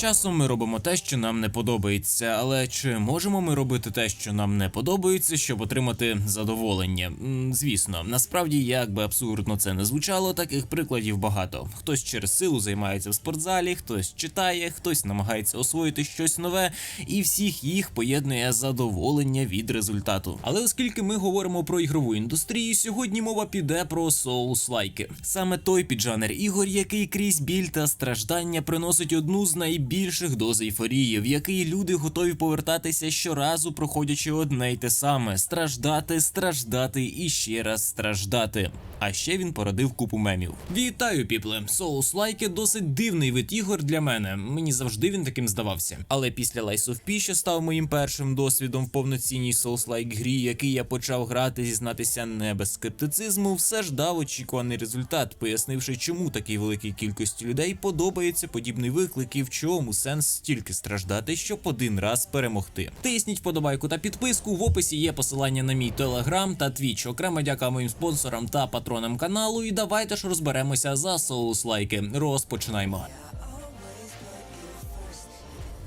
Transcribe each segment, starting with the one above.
Часом ми робимо те, що нам не подобається, але чи можемо ми робити те, що нам не подобається, щоб отримати задоволення? Звісно, насправді, як би абсурдно це не звучало, таких прикладів багато. Хтось через силу займається в спортзалі, хтось читає, хтось намагається освоїти щось нове, і всіх їх поєднує задоволення від результату. Але оскільки ми говоримо про ігрову індустрію, сьогодні мова піде про соус-лайки. Саме той піджанер ігор, який крізь біль та страждання приносить одну з найбільших доз ейфорії, в який люди готові повертатися щоразу, проходячи одне й те саме: страждати, страждати і ще раз страждати. А ще він породив купу мемів. Вітаю, піпле! Соус-лайки досить дивний вид ігор для мене. Мені завжди він таким здавався. Але після Lies of P, що став моїм першим досвідом в повноцінній соус-лайк грі, який я почав грати, зізнатися не без скептицизму, все ж дав очікуваний результат, пояснивши, чому такій великій кількості людей подобається подібний виклик і в чому сенс стільки страждати, щоб один раз перемогти. Тисніть вподобайку та підписку. В описі є посилання на мій телеграм та твіч. Окремо дяка моїм спонсорам та патронам каналу. І давайте ж розберемося за соус-лайки. Розпочинаємо.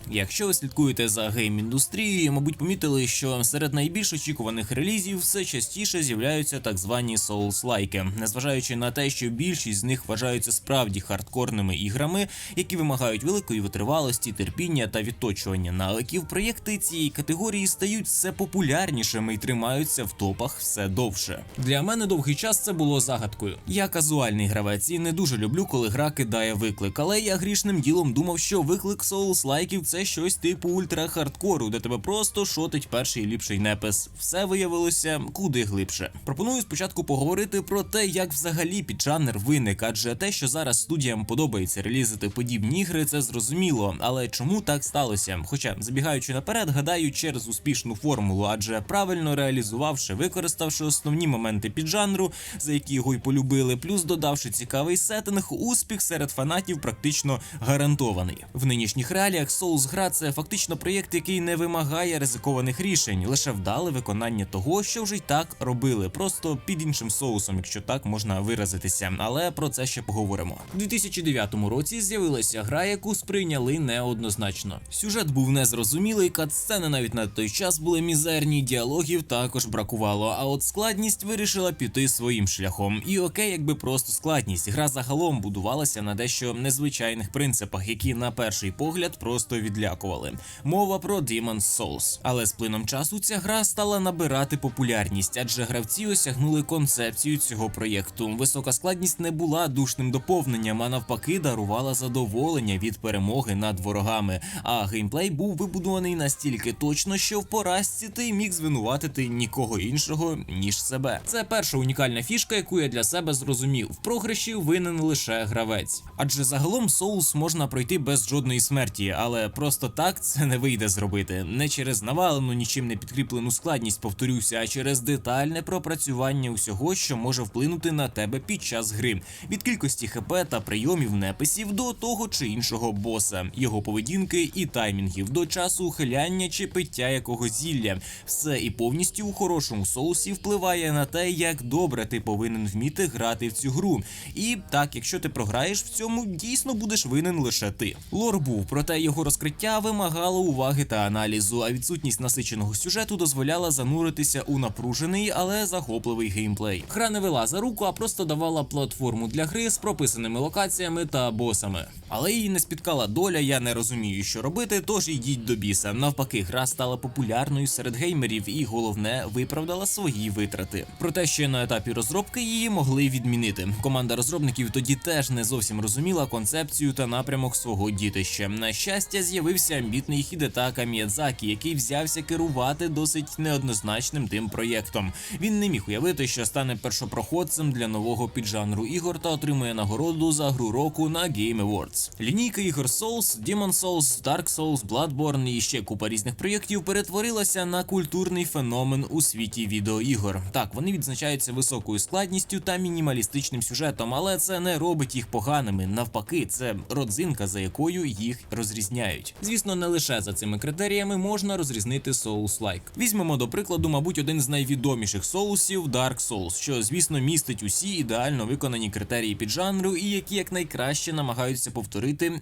Якщо ви слідкуєте за гейм-індустрією, мабуть, помітили, що серед найбільш очікуваних релізів все частіше з'являються так звані соус-лайки, незважаючи на те, що більшість з них вважаються справді хардкорними іграми, які вимагають великої витривалості, терпіння та відточування навиків. Проєкти цієї категорії стають все популярнішими і тримаються в топах все довше. Для мене довгий час це було загадкою. Я казуальний гравець і не дуже люблю, коли гра кидає виклик, але я грішним ділом думав, що виклик соус-лайків це щось типу ультра-хардкору, де тебе просто шотить перший ліпший непис. Все виявилося куди глибше. Пропоную спочатку поговорити про те, як взагалі піджанр виник, адже те, що зараз студіям подобається релізити подібні ігри, це зрозуміло. Але чому так сталося? Хоча, забігаючи наперед, гадаю, через успішну формулу, адже правильно реалізувавши, використавши основні моменти піджанру, за які його й полюбили, плюс додавши цікавий сеттинг, успіх серед фанатів практично гарантований. В нинішніх реаліях Souls гра це фактично проєкт, який не вимагає ризикованих рішень, лише вдале виконання того, що вже й так робили, просто під іншим соусом, якщо так можна виразитися. Але про це ще поговоримо. У 2009 році з'явилася гра, яку сприйняли неоднозначно. Сюжет був незрозумілий, катсцени навіть на той час були мізерні, діалогів також бракувало. А от складність вирішила піти своїм шляхом. І окей, якби просто складність. Гра загалом будувалася на дещо незвичайних принципах, які на перший погляд просто відлякували. Мова про Demon's Souls. Але з плином часу ця гра стала набирати популярність, адже гравці осягнули концепцію цього проєкту. Висока складність не була душним доповненням, а навпаки, дарувала задоволення від перемоги над ворогами. А геймплей був вибудований настільки точно, що в поразці ти міг звинуватити нікого іншого ніж себе. Це перша унікальна фішка, яку я для себе зрозумів. В програші винен лише гравець. Адже загалом Souls можна пройти без жодної смерті, але просто так це не вийде зробити. Не через навалену, нічим не підкріплену складність, повторюся, а через детальне пропрацювання усього, що може вплинути на тебе під час гри, від кількості хп та прийомів неписів до того чи іншого боса, його поведінки і таймінгів до часу ухиляння чи пиття якогось зілля. Все і повністю у хорошому соусі впливає на те, як добре ти повинен вміти грати в цю гру. І так, якщо ти програєш в цьому, дійсно будеш винен лише ти. Лор був, проте його розкриття вимагало уваги та аналізу, а відсутність насиченого сюжету дозволяла зануритися у напружений, але захопливий геймплей. Гра не вела за руку, а просто давала платформу для гри з прописаними локаціями та босами. Але її не спіткала доля, я не розумію, що робити, тож йдіть до біса. Навпаки, гра стала популярною серед геймерів і головне виправдала свої витрати. Проте ще на етапі розробки її могли відмінити. Команда розробників тоді теж не зовсім розуміла концепцію та напрямок свого дітища. На щастя, з'явився амбітний Хідетака Міядзакі, який взявся керувати досить неоднозначним тим проєктом. Він не міг уявити, що стане першопроходцем для нового піджанру ігор та отримує нагороду за гру року на Game Awards. Лінійка ігор Souls, Demon Souls, Dark Souls, Bloodborne і ще купа різних проєктів перетворилася на культурний феномен у світі відеоігор. Так, вони відзначаються високою складністю та мінімалістичним сюжетом, але це не робить їх поганими. Навпаки, це родзинка, за якою їх розрізняють. Звісно, не лише за цими критеріями можна розрізнити Souls-like. Візьмемо до прикладу, мабуть, один з найвідоміших соусів Dark Souls, що звісно містить усі ідеально виконані критерії піджанру і які якнайкраще намагаються повторити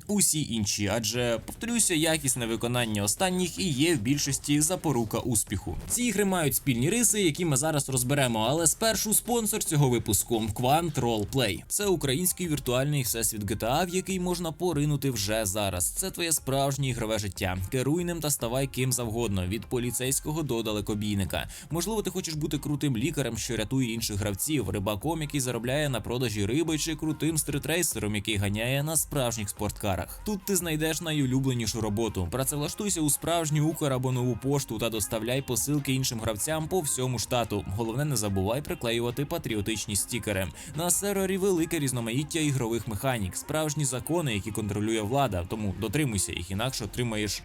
усі інші, адже повторюся, якісне виконання останніх і є в більшості запорука успіху. Ці ігри мають спільні риси, які ми зараз розберемо. Але спершу спонсор цього випуску Quant Roleplay. Це український віртуальний всесвіт GTA, в який можна поринути вже зараз. Це твоє справжнє ігрове життя. Керуй ним та ставай ким завгодно, від поліцейського до далекобійника. Можливо, ти хочеш бути крутим лікарем, що рятує інших гравців, рибаком, який заробляє на продажі риби, чи крутим стритрейсером, який ганяє на справжніх спорткарах. Тут ти знайдеш найулюбленішу роботу. Працевлаштуйся у справжню Укр або нову пошту та доставляй посилки іншим гравцям по всьому штату. Головне, не забувай приклеювати патріотичні стікери. На сервері велике різноманіття ігрових механік, справжні закони, які контролює влада. Тому дотримуйся їх, інакше отримаєш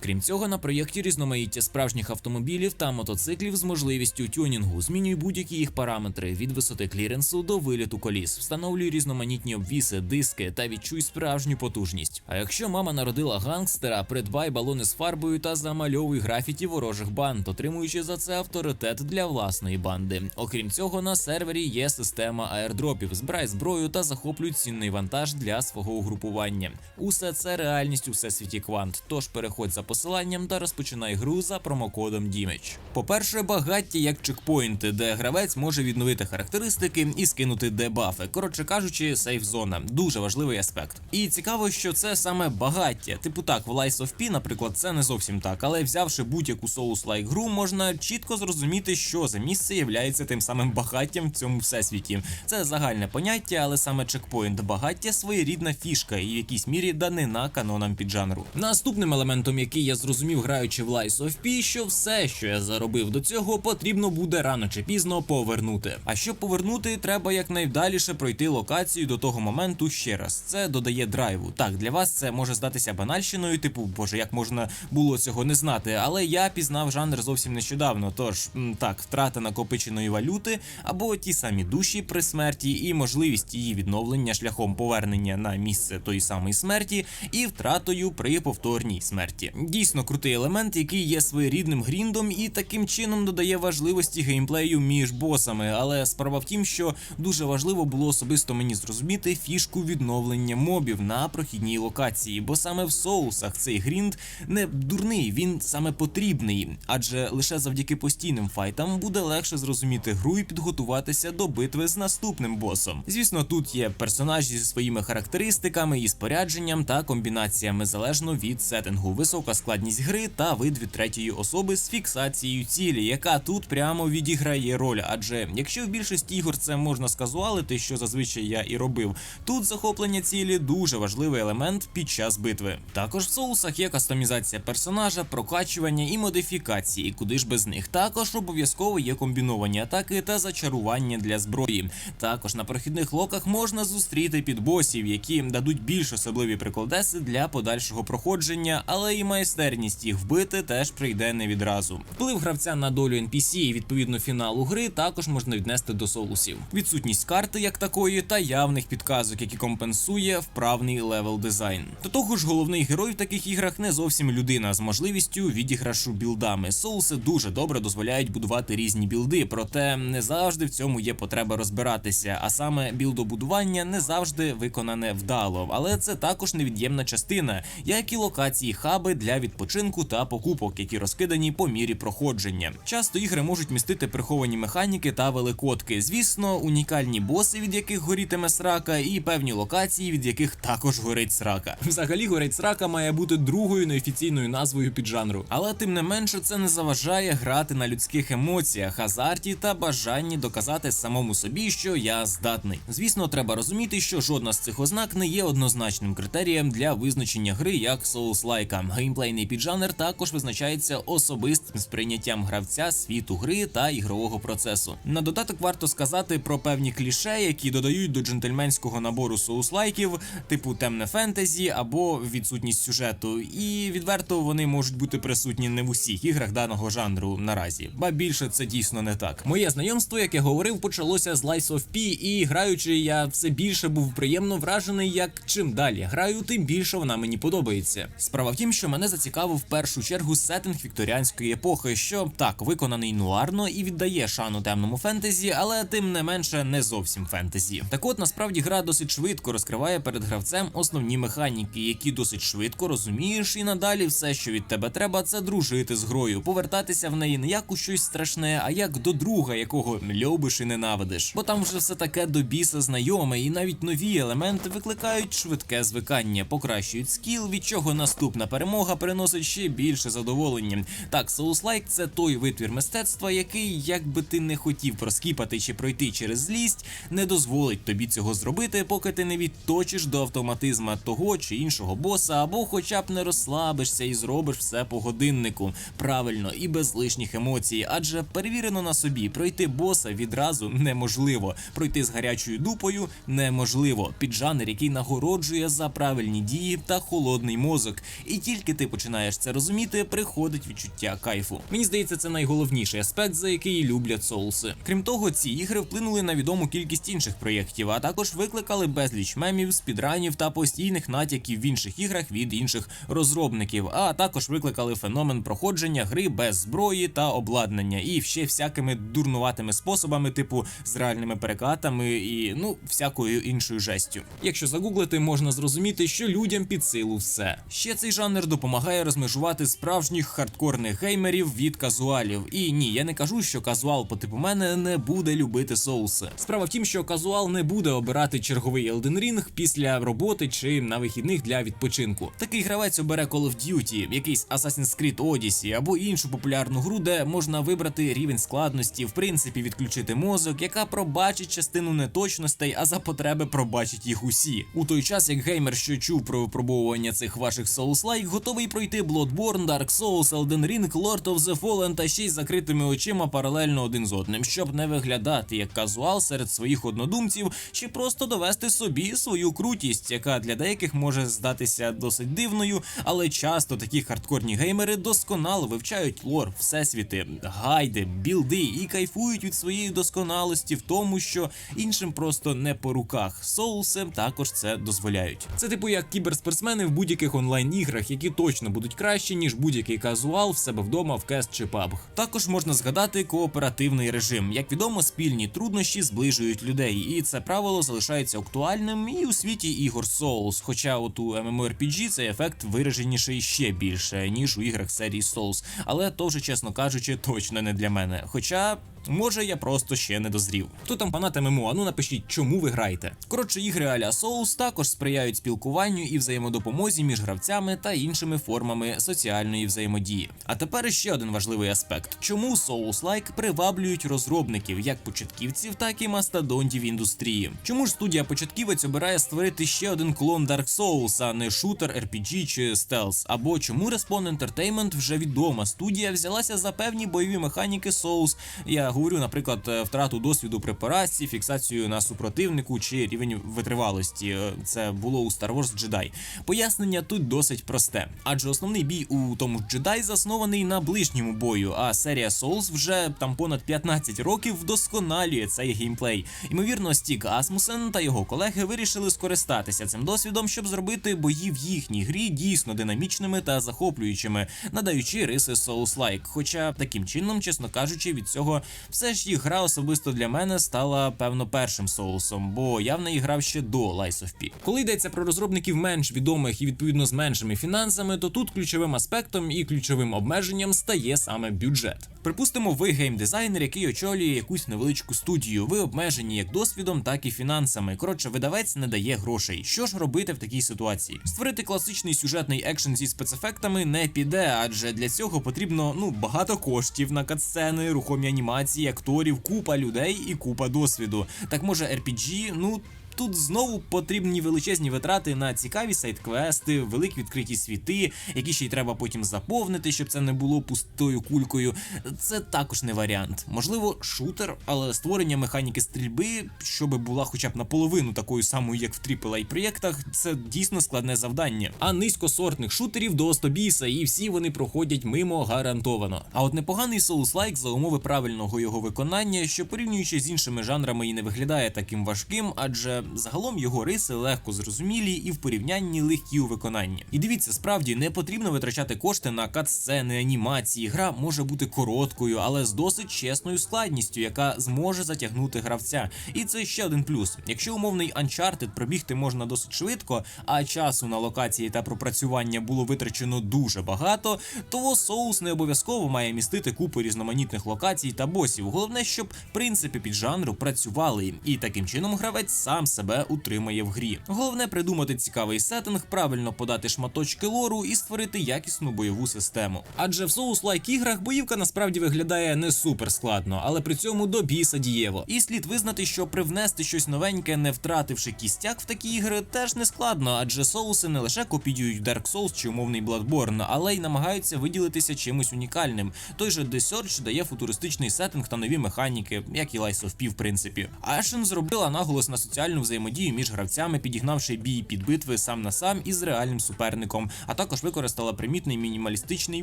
Крім цього, на проєкті різноманіття справжніх автомобілів та мотоциклів з можливістю тюнінгу. Змінюй будь-які їх параметри від висоти кліренсу до виліту коліс. Встановлюй різноманітні обвіси, диски та відчуй справжню потужність. А якщо мама народила гангстера, придбай балони з фарбою та замальовуй графіті ворожих банд, отримуючи за це авторитет для власної банди. Окрім цього, на сервері є система аердропів. Збирай зброю та захоплюй цінний вантаж для свого угрупування. Усе це реальність у всесвіті квант. Тож переходь за посиланням та розпочинай гру за промокодом Дімеч. По-перше, багаття як чекпоінти, де гравець може відновити характеристики і скинути дебафи. Коротше кажучи, сейф зона дуже важливий аспект. І цікаво, що це саме багаття. Типу так, в Lies of P, наприклад, це не зовсім так, але взявши будь-яку Souls-like гру, можна чітко зрозуміти, що за місце являється тим самим багаттям в цьому всесвіті. Це загальне поняття, але саме чекпоінт багаття своєрідна фішка і в якійсь мірі данина канонам піджанру. Наступним елементом, який я зрозумів, граючи в Lies of P, що все, що я заробив до цього, потрібно буде рано чи пізно повернути. А щоб повернути, треба якнайдаліше пройти локацію до того моменту ще раз. Це додає драйву. Так, для вас це може здатися банальщиною, типу, боже, як можна було цього не знати. Але я пізнав жанр зовсім нещодавно. Тож так, втрата накопиченої валюти або ті самі душі при смерті, і можливість її відновлення шляхом повернення на місце тої самої смерті, і втратою при повторній смерті. Дійсно крутий елемент, який є своєрідним гріндом, і таким чином додає важливості геймплею між босами. Але справа в тім, що дуже важливо було особисто мені зрозуміти фішку відновлення мобів на прохідній локації, бо саме в соусах цей грінд не дурний, він саме потрібний, адже лише завдяки постійним файтам буде легше зрозуміти гру і підготуватися до битви з наступним босом. Звісно, тут є персонажі зі своїми характеристиками і спорядженням та комбінаціями залежно від сеттингу, висока складність гри та вид від третьої особи з фіксацією цілі, яка тут прямо відіграє роль. Адже якщо в більшості ігор це можна сказуалити, що зазвичай я і робив, тут захоплення цілі дуже важливий елемент під час битви. Також в соусах є кастомізація персонажа, прокачування і модифікації, куди ж без них. Також обов'язково є комбіновані атаки та зачарування для зброї. Також на прохідних локах можна зустріти підбосів, які дадуть більш особливі прикладеси для подальшого проходження, але і майстерність їх вбити теж прийде не відразу. Вплив гравця на долю NPC і відповідно фіналу гри також можна віднести до соусів. Відсутність карти як такої та явних підказок, які компенсує вправний левел дизайн. До того ж, головний герой в таких іграх не зовсім людина з можливістю відіграшу білдами. Соуси дуже добре дозволяють будувати різні білди, проте не завжди в цьому є потреба розбиратися. А саме білдобудування не завжди виконане вдало, але це також невід'ємна частина, як і локації хаби для відпочинку та покупок, які розкидані по мірі проходження. Часто ігри можуть містити приховані механіки та великодки. Звісно, унікальні боси, від яких горітиме срака, і певні локації, від яких також горить срака. Взагалі, горить срака має бути другою неофіційною назвою піджанру. Але тим не менше це не заважає грати на людських емоціях, азарті та бажанні доказати самому собі, що я здатний. Звісно, треба розуміти, що жодна з цих ознак не є однозначним критерієм для визначення гри як Souls-like. Геймплейний піджанр також визначається особистим сприйняттям гравця світу гри та ігрового процесу. На додаток варто сказати про певні кліше, які додають до джентльменського набору соус-лайків, типу темне фентезі або відсутність сюжету. І відверто вони можуть бути присутні не в усіх іграх даного жанру наразі. Ба більше це дійсно не так. Моє знайомство, як я говорив, почалося з Lies of P, і граючи, я все більше був приємно вражений, як чим далі граю, тим більше вона мені подобається. Справа в тім, що мене зацікавив в першу чергу сеттинг вікторіанської епохи, що так виконаний нуарно і віддає шану темному фентезі, але тим не менше не зовсім фентезі. Так от насправді гра досить швидко розкриває перед гравцем основні механіки, які досить швидко розумієш, і надалі все, що від тебе треба, це дружити з грою, повертатися в неї не як у щось страшне, а як до друга, якого любиш і ненавидиш. Бо там вже все таке до біса знайоме, і навіть нові елементи викликають швидке звикання, покращують скіл, від чого наступна перемога приносить ще більше задоволення. Так, Souls-like – це той витвір мистецтва, який, як би ти не хотів проскіпати чи пройти через злість, не дозволить тобі цього зробити, поки ти не відточиш до автоматизма того чи іншого боса, або хоча б не розслабишся і зробиш все по годиннику правильно і без лишніх емоцій. Адже перевірено на собі, пройти боса відразу неможливо. Пройти з гарячою дупою неможливо. Під жанр, який нагороджує за правильні дії та холодний мозок. І тільки ти починаєш це розуміти, приходить відчуття кайфу. Мені здається, це найголовніший аспект, за який люблять соуси. Крім того, ці ігри вплинули на відому кількість інших проєктів, а також викликали безліч мемів, спідранів та постійних натяків в інших іграх від інших розробників, а також викликали феномен проходження гри без зброї та обладнання, і ще всякими дурнуватими способами, типу з реальними перекатами і ну всякою іншою жестю. Якщо загуглити, можна зрозуміти, що людям під силу все. Ще цей жанр допомагає розмежувати справжніх хардкорних геймерів від казуалів. І ні, я не кажу, що казуал по типу мене не буде любити соуси. Справа в тім, що казуал не буде обирати черговий Elden Ring після роботи чи на вихідних для відпочинку. Такий гравець обере Call of Duty, якийсь Assassin's Creed Odyssey або іншу популярну гру, де можна вибрати рівень складності, в принципі, відключити мозок, яка пробачить частину неточностей, а за потреби пробачить їх усі. У той час, як геймер, що чув про випробовування цих ваших Souls-like, готовий пройти Bloodborne, Dark Souls, Elden Ring, Lord of the Fallen та ще й закритими очима паралельно один з одним, щоб не виглядати як казуал серед своїх однодумців, чи просто довести собі свою крутість, яка для деяких може здатися досить дивною, але часто такі хардкорні геймери досконало вивчають лор, всесвіти, гайди, білди і кайфують від своєї досконалості в тому, що іншим просто не по руках. Соуси також це дозволяють. Це типу як кіберспортсмени в будь-яких онлайн-іграх, які точно будуть кращі, ніж будь-який казуал в себе вдома в кест чи PUBG. Також можна згадати кооперативний режим. Як відомо, спільні труднощі зближують людей, і це правило залишається актуальним і у світі ігор Souls. Хоча от у MMORPG цей ефект вираженіший ще більше, ніж у іграх серії Souls. Але то вже, чесно кажучи, точно не для мене. Хоча. Може, я просто ще не дозрів. Хто там фанат ММО, а ну напишіть, чому ви граєте. Коротше, ігри аля Souls також сприяють спілкуванню і взаємодопомозі між гравцями та іншими формами соціальної взаємодії. А тепер ще один важливий аспект: чому Souls-like приваблюють розробників як початківців, так і мастодонтів індустрії. Чому ж студія початківець обирає створити ще один клон Dark Souls, а не шутер, RPG чи стелс? Або чому Respawn Entertainment вже відома студія взялася за певні бойові механіки Souls? Я говорю, наприклад, е, втрату досвіду при поразці, фіксацію на супротивнику чи рівень витривалості. Е, Це було у Star Wars Jedi. Пояснення тут досить просте, адже основний бій у тому ж Jedi заснований на ближньому бою, а серія Souls вже там понад 15 років вдосконалює цей геймплей. Ймовірно, Стік Асмусен та його колеги вирішили скористатися цим досвідом, щоб зробити бої в їхній грі дійсно динамічними та захоплюючими, надаючи риси Souls-like. Хоча таким чином, чесно кажучи, від цього все ж їх гра особисто для мене стала певно першим соусом, бо я в неї грав ще до Lies of P. Коли йдеться про розробників менш відомих і відповідно з меншими фінансами, то тут ключовим аспектом і ключовим обмеженням стає саме бюджет. Припустимо, ви геймдизайнер, який очолює якусь невеличку студію. Ви обмежені як досвідом, так і фінансами. Коротше, видавець не дає грошей. Що ж робити в такій ситуації? Створити класичний сюжетний екшен зі спецефектами не піде, адже для цього потрібно ну багато коштів на катсцени, рухомі анімації, акторів, купа людей і купа досвіду. Так може RPG, ну. Тут знову потрібні величезні витрати на цікаві сайт-квести, великі відкриті світи, які ще й треба потім заповнити, щоб це не було пустою кулькою. Це також не варіант. Можливо, шутер, але створення механіки стрільби, щоб була хоча б наполовину такою самою, як в aaa проєктах, це дійсно складне завдання. А низькосортних шутерів до остобіса, і всі вони проходять мимо гарантовано. А от непоганий Souls-like за умови правильного його виконання, що порівнюючи з іншими жанрами і не виглядає таким важким, адже загалом його риси легко зрозумілі і в порівнянні легкі у виконанні. І дивіться, справді не потрібно витрачати кошти на кат-сцени, анімації. Гра може бути короткою, але з досить чесною складністю, яка зможе затягнути гравця. І це ще один плюс. Якщо умовний Uncharted пробігти можна досить швидко, а часу на локації та пропрацювання було витрачено дуже багато, то соус не обов'язково має містити купу різноманітних локацій та босів. Головне, щоб принципи піджанру працювали, і таким чином гравець сам себе утримає в грі. Головне придумати цікавий сеттинг, правильно подати шматочки лору і створити якісну бойову систему. Адже в соус-лайк іграх боївка насправді виглядає не супер складно, але при цьому до біса дієво. І слід визнати, що привнести щось новеньке, не втративши кістяк в такі ігри, теж не складно, адже соуси не лише копіюють Dark Souls чи умовний Bloodborne, але й намагаються виділитися чимось унікальним. Той же The Search дає футуристичний сеттинг та нові механіки, як і Lies of P, в принципі. Ashen зробила наголос на соціальну взаємодію між гравцями, підігнавши бій під битви сам на сам із реальним суперником, а також використала примітний мінімалістичний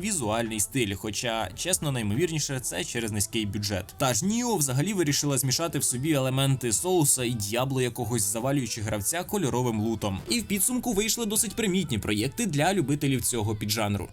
візуальний стиль. Хоча, чесно, наймовірніше, це через низький бюджет. Та ж Ніо взагалі вирішила змішати в собі елементи соуса і д'ябло якогось завалюючи гравця кольоровим лутом. І в підсумку вийшли досить примітні проєкти для любителів цього піджанру.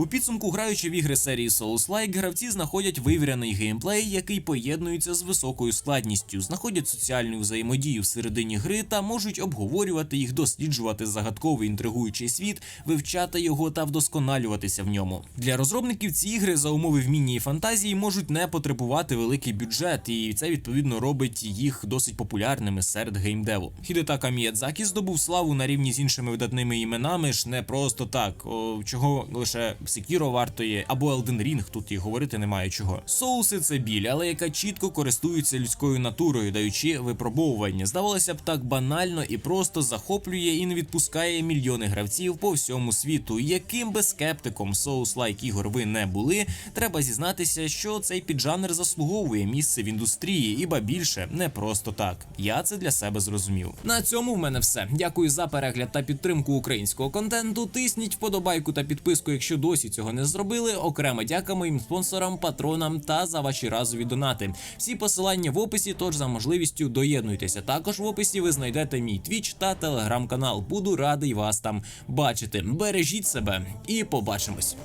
У підсумку, граючи в ігри серії Souls-like, гравці знаходять вивірений геймплей, який поєднується з високою складністю, знаходять соціальну взаємодію всередині гри та можуть обговорювати їх, досліджувати загадковий інтригуючий світ, вивчати його та вдосконалюватися в ньому. Для розробників ці ігри за умови вміння і фантазії можуть не потребувати великий бюджет, і це відповідно робить їх досить популярними серед геймдеву. Хідетака Міядзакі здобув славу на рівні з іншими видатними іменами ж не просто так, о, чого лише Sekiro вартує, або Elden Ring, тут і говорити немає чого. Соуси це біль, але яка чітко користується людською натурою, даючи випробовування. Здавалося б, так банально і просто захоплює і не відпускає мільйони гравців по всьому світу. Яким би скептиком соус-лайк ігор ви не були, треба зізнатися, що цей піджанр заслуговує місце в індустрії, іба більше не просто так. Я це для себе зрозумів. На цьому в мене все. Дякую за перегляд та підтримку українського контенту. Тисніть вподобайку та підписку, якщо досі цього не зробили. Окремо дяка моїм спонсорам, патронам та за ваші разові донати. Всі посилання в описі, тож за можливістю доєднуйтеся. Також в описі ви знайдете мій твіч та телеграм-канал. Буду радий вас там бачити. Бережіть себе і побачимось.